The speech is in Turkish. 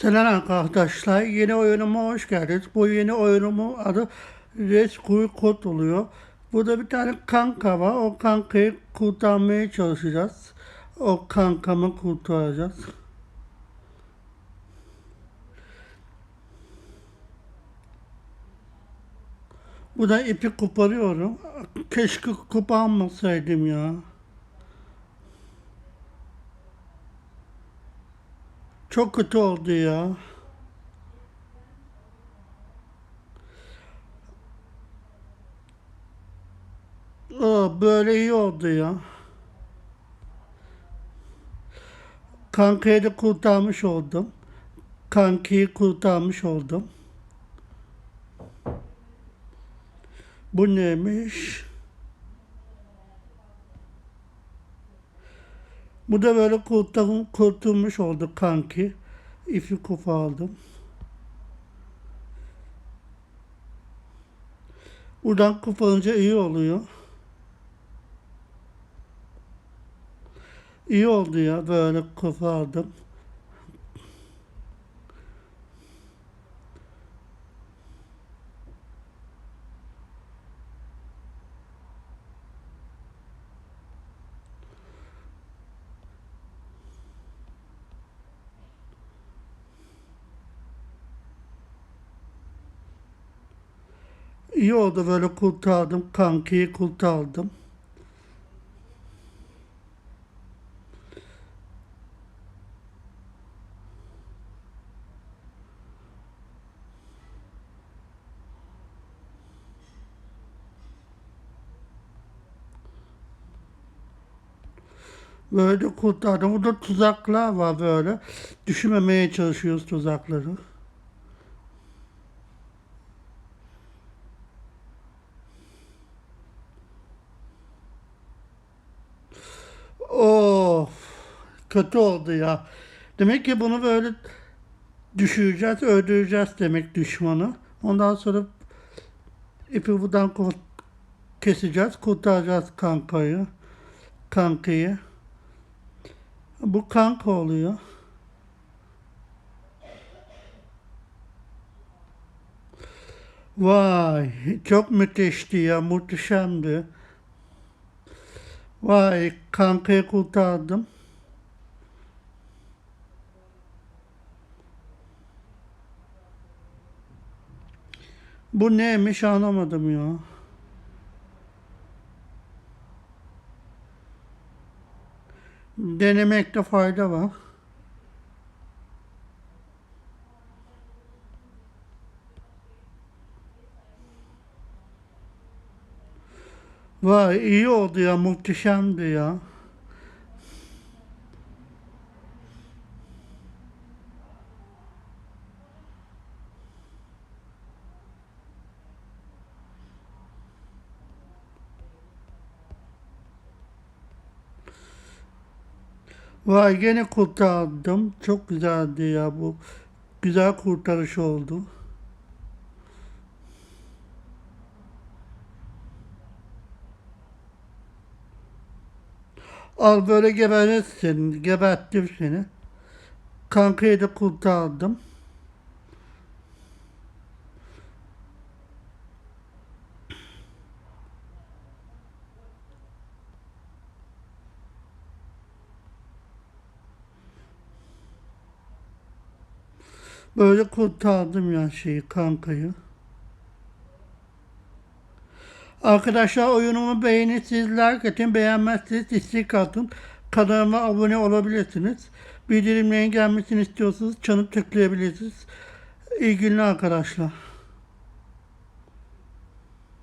Selam arkadaşlar. Yeni oyunuma hoş geldiniz. Bu yeni oyunumun adı Rescue Code oluyor. Burada bir tane kanka var. O kankayı kurtarmaya çalışacağız. O kankamı kurtaracağız. Burada ipi koparıyorum. Keşke koparmasaydım ya. Çok kötü oldu ya. Aa, böyle iyi oldu ya. Kankayı da kurtarmış oldum. Kankiyi kurtarmış oldum. Bu neymiş? Bu da böyle kurtul, kurtulmuş oldu kanki. İpi kopardım. Buradan koparınca iyi oluyor. İyi oldu ya böyle kopardım. İyi oldu böyle kurtardım. Kankiyi kurtardım. Böyle kurtardım. Burada tuzaklar var böyle. Düşürmemeye çalışıyoruz tuzakları. Kötü oldu ya. Demek ki bunu böyle düşüreceğiz, öldüreceğiz demek düşmanı. Ondan sonra ipi buradan keseceğiz, kurtaracağız kankayı, kankayı. Bu kanka oluyor. Vay, çok müthişti ya, muhteşemdi. Vay, kankayı kurtardım. Bu neymiş anlamadım ya. Denemekte fayda var. Vay iyi oldu ya muhteşemdi ya. Vay gene kurtardım. Çok güzeldi ya bu. Güzel kurtarış oldu. Al böyle geberirsin. Geberttim seni. Kankayı da kurtardım. Böyle kurtardım ya şeyi kankayı. Arkadaşlar oyunumu beğenin, siz like atın, beğenmezseniz istek atın. Kanalıma abone olabilirsiniz. Bildirimlerin gelmesini istiyorsanız çanı tıklayabilirsiniz. İyi günler arkadaşlar.